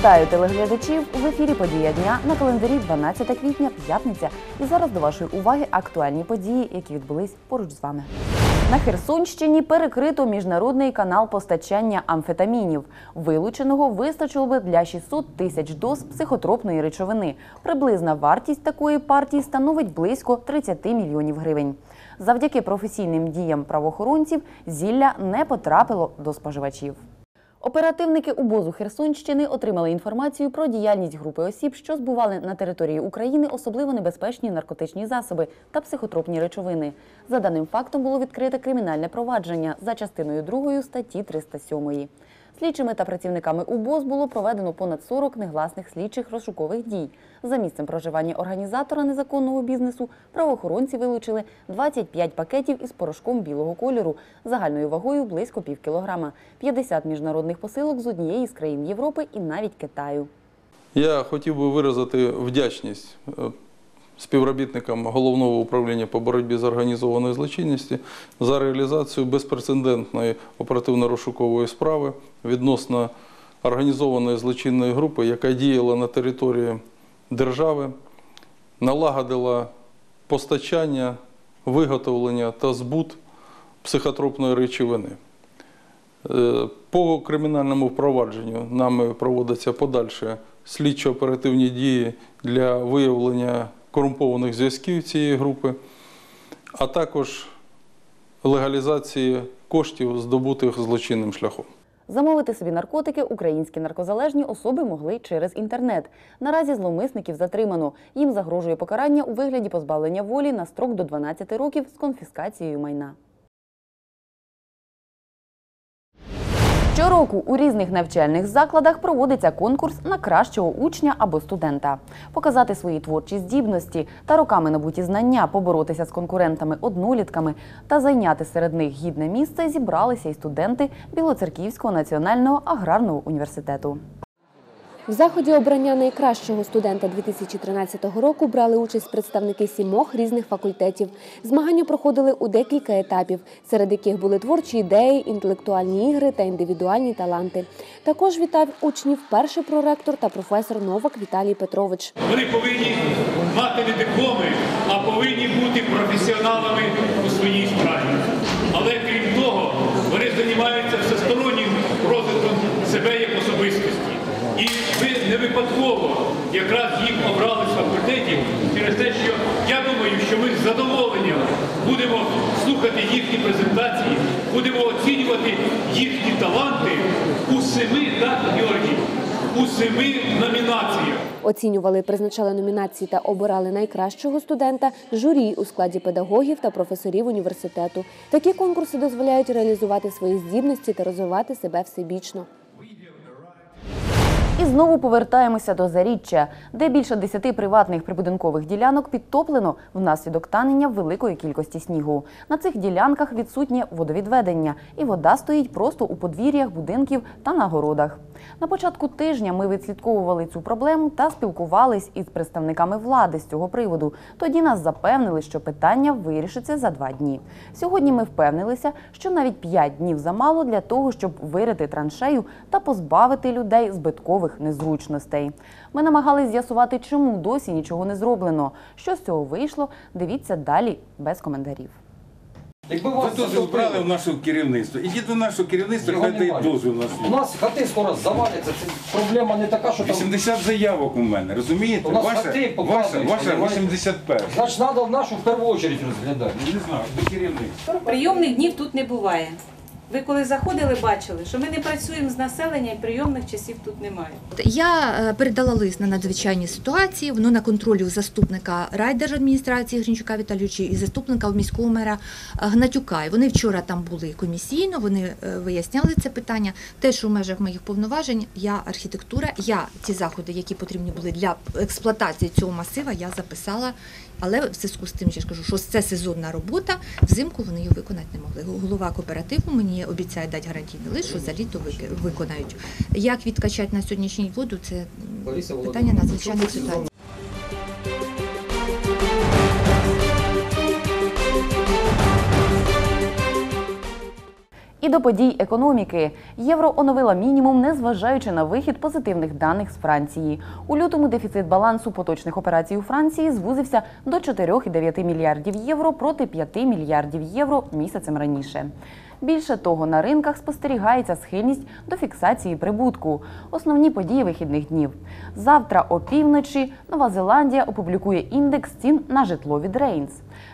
Вітаю телеглядачів в ефірі Подія дня на календарі 12 квітня, п'ятниця. І зараз до вашої уваги актуальні події, які відбулись поруч з вами. На Херсонщині перекрито міжнародний канал постачання амфетамінів. Вилученого вистачило би для 600 тисяч доз психотропної речовини. Приблизна вартість такої партії становить близько 30 мільйонів гривень. Завдяки професійним діям правоохоронців зілля не потрапило до споживачів. Оперативники УБОЗу Херсонщини отримали інформацію про діяльність групи осіб, що збували на території України особливо небезпечні наркотичні засоби та психотропні речовини. За даним фактом було відкрите кримінальне провадження за частиною 2 статті 307. Слідчими та працівниками УБОЗ було проведено понад 40 негласних слідчих розшукових дій. За місцем проживання організатора незаконного бізнесу правоохоронці вилучили 25 пакетів із порошком білого кольору загальною вагою близько пів кілограма, 50 міжнародних посилок з однієї з країн Європи і навіть Китаю. Я хотів би виразити вдячність е, співробітникам головного управління по боротьбі з організованою злочинністю за реалізацію безпрецедентної оперативно-розшукової справи відносно організованої злочинної групи, яка діяла на території держави, налагодила постачання, виготовлення та збут психотропної речовини. Е, По кримінальному впровадженню нами проводяться подальші слідчо-оперативні дії для виявлення корумпованих зв'язків цієї групи, а також легалізації коштів, здобутих злочинним шляхом. Замовити собі наркотики українські наркозалежні особи могли через інтернет. Наразі зловмисників затримано. Їм загрожує покарання у вигляді позбавлення волі на строк до 12 років з конфіскацією майна. Щороку у різних навчальних закладах проводиться конкурс на кращого учня або студента. Показати свої творчі здібності та роками набуті знання, поборотися з конкурентами-однолітками та зайняти серед них гідне місце зібралися і студенти Білоцерківського національного аграрного університету. В заході обрання найкращого студента 2013 року брали участь представники сімох різних факультетів. Змагання проходили у декілька етапів, серед яких були творчі ідеї, інтелектуальні ігри та індивідуальні таланти. Також вітав учнів перший проректор та професор Новак Віталій Петрович. Вони повинні мати не дипломи, а повинні бути професіоналами у своїй справі. Але крім того, вони займаються всестороннім розвитком себе як особистості. І ви не випадково якраз їх обрали з факультетів через те, що я думаю, що ми з задоволенням будемо слухати їхні презентації, будемо оцінювати їхні таланти у семи, так, Георгій, у семи номінаціях. Оцінювали, призначали номінації та обирали найкращого студента журі у складі педагогів та професорів університету. Такі конкурси дозволяють реалізувати свої здібності та розвивати себе всебічно. І знову повертаємося до заріччя, де більше десяти приватних прибудинкових ділянок підтоплено внаслідок танення великої кількості снігу. На цих ділянках відсутнє водовідведення, і вода стоїть просто у подвір'ях будинків та на городах. На початку тижня ми відслідковували цю проблему та спілкувались із представниками влади з цього приводу. Тоді нас запевнили, що питання вирішиться за два дні. Сьогодні ми впевнилися, що навіть п'ять днів замало для того, щоб вирити траншею та позбавити людей збиткових незручностей. Ми намагались з'ясувати, чому досі нічого не зроблено. Що з цього вийшло? Дивіться далі без коментарів. Якби вас Ви дозвіл брали в наше керівництво. Ідіть до нашого керівництва, його хай дають немає. дозвіл на У нас хати скоро заваляться. Це проблема не така, що там. 80 заявок у мене, розумієте? У нас Ваша, хати ваша, показують, ваша немає. 81. Значить, треба нашу в першу чергу розглядати. Не знаю, до керівництва. Прийомних днів тут не буває. Ви коли заходили, бачили, що ми не працюємо з населення і прийомних часів тут немає. Я е, передала лист на надзвичайні ситуації. Воно на контролі у заступника райдержадміністрації Гринчука Віталійовича і заступника міського мера Гнатюка. І вони вчора там були комісійно. Вони е, виясняли це питання. Те, що в межах моїх повноважень, я архітектура, я ті заходи, які потрібні були для експлуатації цього масива, я записала. Але в зв'язку з тим, я ж кажу, що це сезонна робота, взимку вони її виконати не могли. Голова кооперативу мені обіцяє дати гарантійний лист, що за літо вики- виконають. Як відкачати на сьогоднішній воду, це питання надзвичайних ситуацій. І до подій економіки. Євро оновила мінімум, незважаючи на вихід позитивних даних з Франції. У лютому дефіцит балансу поточних операцій у Франції звузився до 4,9 мільярдів євро проти 5 мільярдів євро місяцем раніше. Більше того, на ринках спостерігається схильність до фіксації прибутку. Основні події вихідних днів. Завтра опівночі Нова Зеландія опублікує індекс цін на житло від Рейнс.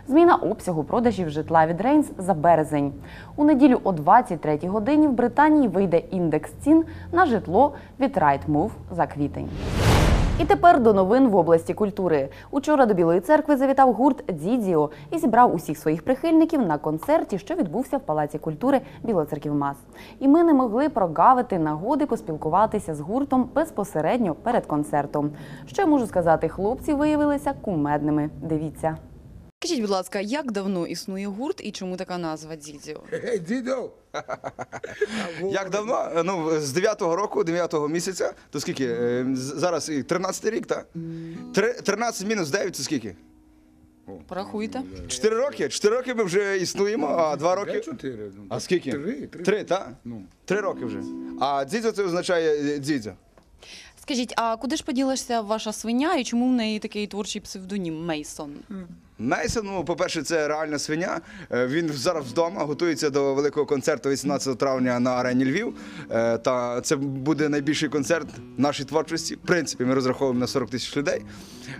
Зміна обсягу продажів житла від Рейнс за березень. У неділю о 23 годині в Британії вийде індекс цін на житло від Rightmove за квітень. І тепер до новин в області культури. Учора до Білої церкви завітав гурт Дзідзіо і зібрав усіх своїх прихильників на концерті, що відбувся в Палаці культури Білоцерківмас. І ми не могли прогавити нагоди поспілкуватися з гуртом безпосередньо перед концертом. Що я можу сказати, хлопці виявилися кумедними. Дивіться. Скажіть, будь ласка, як давно існує гурт і чому така назва Дідзіо? Дідо! Як давно? Ну, з 9-го року, 9-го місяця, то скільки? Е, Зараз і 13 рік, так? Три- 13 мінус 9 це скільки? Порахуйте. 4 роки? 4 роки ми вже існуємо, а 2 роки. Чотири. ну. А скільки? Три, три. Три, так? Ну. Три роки вже. А дзідзо це означає е, дзідзо. Скажіть, а куди ж поділася ваша свиня і чому в неї такий творчий псевдонім Мейсон? Мейсон, ну, по-перше, це реальна свиня. Е, Він зараз вдома готується до великого концерту 18 травня на арені Львів. Е, Та це буде найбільший концерт нашої творчості. В принципі, ми розраховуємо на 40 тисяч людей.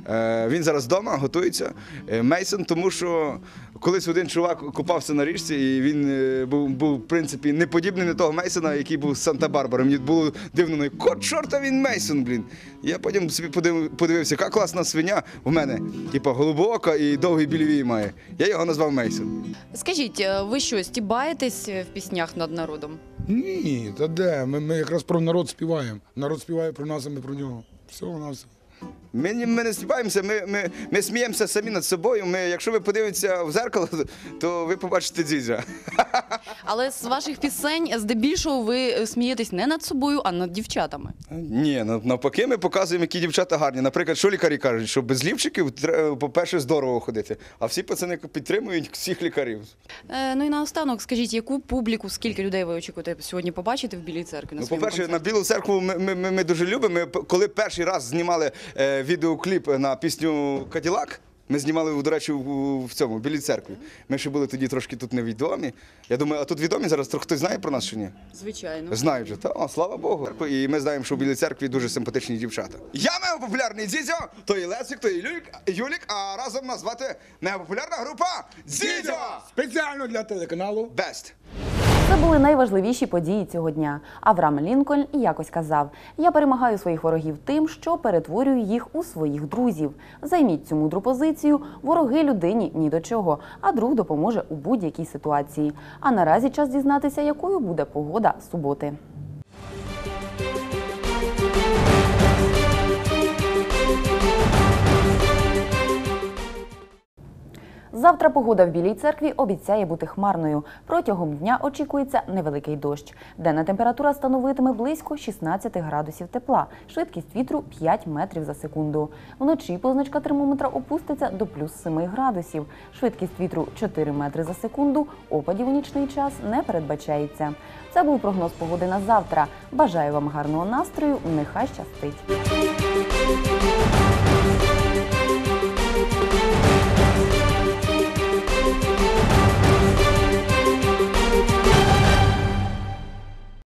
Е, Він зараз вдома готується. Е, Мейсон, тому що колись один чувак купався на річці, і він е, був, був в принципі, не подібний на того Мейсона, який був з Санта-Барбара. Мені було дивно, ну, кот чорта він Мейсон, блін. Я потім собі подивився, яка класна свиня у мене. Типа голубоока і довгий білівій має. Я його назвав Мейсон. Скажіть, ви що, стібаєтесь в піснях над народом? Ні, та де? Ми, ми якраз про народ співаємо. Народ співає про нас, а ми про нього. Все, у нас. Ми, ми не співаємося, ми, ми, ми сміємося самі над собою. Ми, якщо ви подивитеся в зеркало, то ви побачите дзідзя. Але з ваших пісень здебільшого ви смієтесь не над собою, а над дівчатами. Ні, нав- навпаки, ми показуємо, які дівчата гарні. Наприклад, що лікарі кажуть, що без лівчиків по-перше, здорово ходити. А всі пацани підтримують всіх лікарів. Е, ну і наостанок, скажіть, яку публіку, скільки людей ви очікуєте сьогодні побачити в Білій церкві? На Ну, по-перше, на? Білу церкву ми, ми, ми, ми дуже любимо. Ми, коли перший раз знімали е, відеокліп на пісню Каділак. Ми знімали, до речі, в, цьому в Білій церкві. Ми ще були тоді трошки тут невідомі. Я думаю, а тут відомі зараз трохи хтось знає про нас чи ні? Звичайно. Знають же, та о, слава Богу. І ми знаємо, що в Білій церкві дуже симпатичні дівчата. Я мега популярний дзідзьо, то і Лесик, то і Юлік, Юлік, а разом нас звати мега популярна група Дзідзьо! Спеціально для телеканалу. Бест! Це були найважливіші події цього дня. Авраам Лінкольн якось казав: Я перемагаю своїх ворогів тим, що перетворюю їх у своїх друзів. Займіть цю мудру позицію. Вороги людині ні до чого, а друг допоможе у будь-якій ситуації. А наразі час дізнатися, якою буде погода суботи. Завтра погода в Білій церкві обіцяє бути хмарною. Протягом дня очікується невеликий дощ. Денна температура становитиме близько 16 градусів тепла, швидкість вітру 5 метрів за секунду. Вночі позначка термометра опуститься до плюс 7 градусів. Швидкість вітру 4 метри за секунду. Опадів у нічний час не передбачається. Це був прогноз погоди на завтра. Бажаю вам гарного настрою. Нехай щастить.